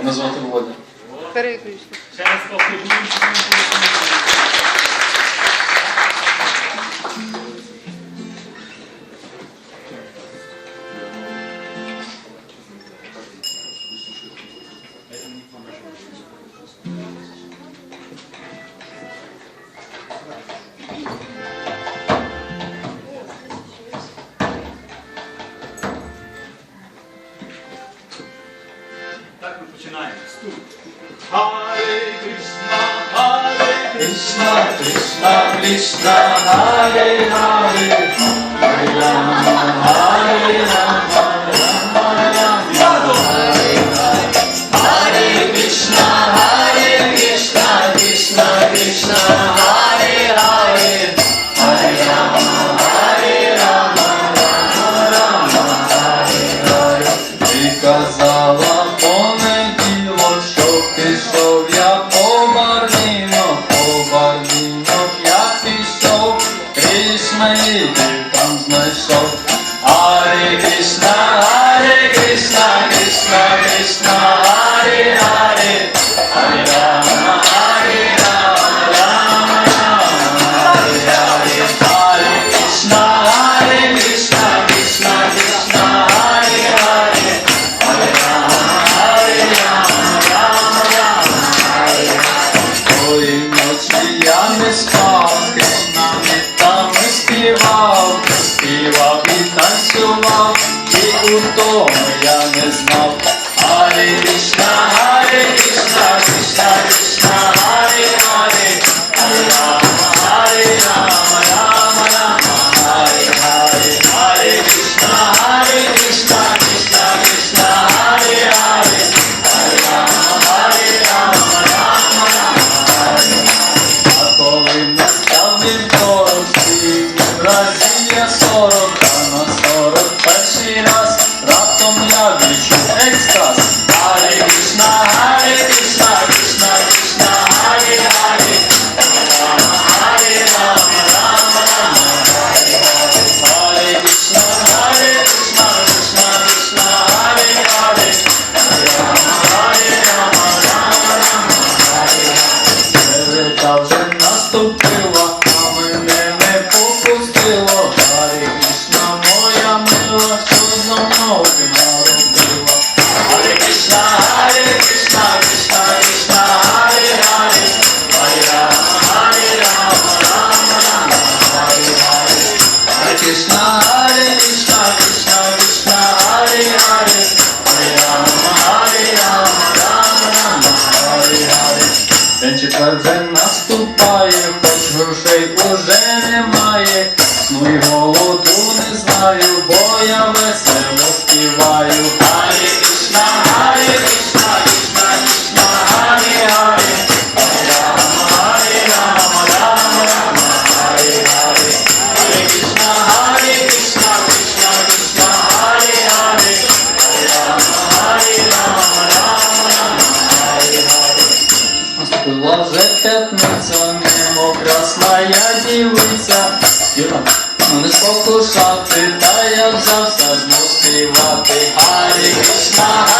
Мене звати Володя. Переключно. Починаємо. Ступ. Hare Krishna, Hare Krishna, Krishna Krishna, Hare Hare. Krishna, here comes my soul. Hare Krishna, Hare Krishna, Krishna Krishna, Hare Hare, Hare Hare. то я не знав, а afastam. наступає, хоч грошей уже немає, сну й голоду не знаю, бо я весело співаю. вже п'ятниця, немо красная дівиця, Діла, ну не спокушати, та я взявся знову Гарі Кришна.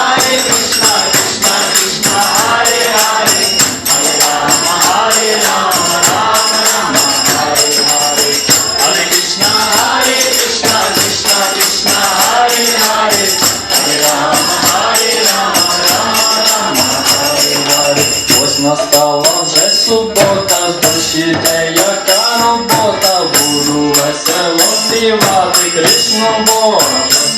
настала вже субота, дощі де яка робота, буду весело співати Кришну Боже.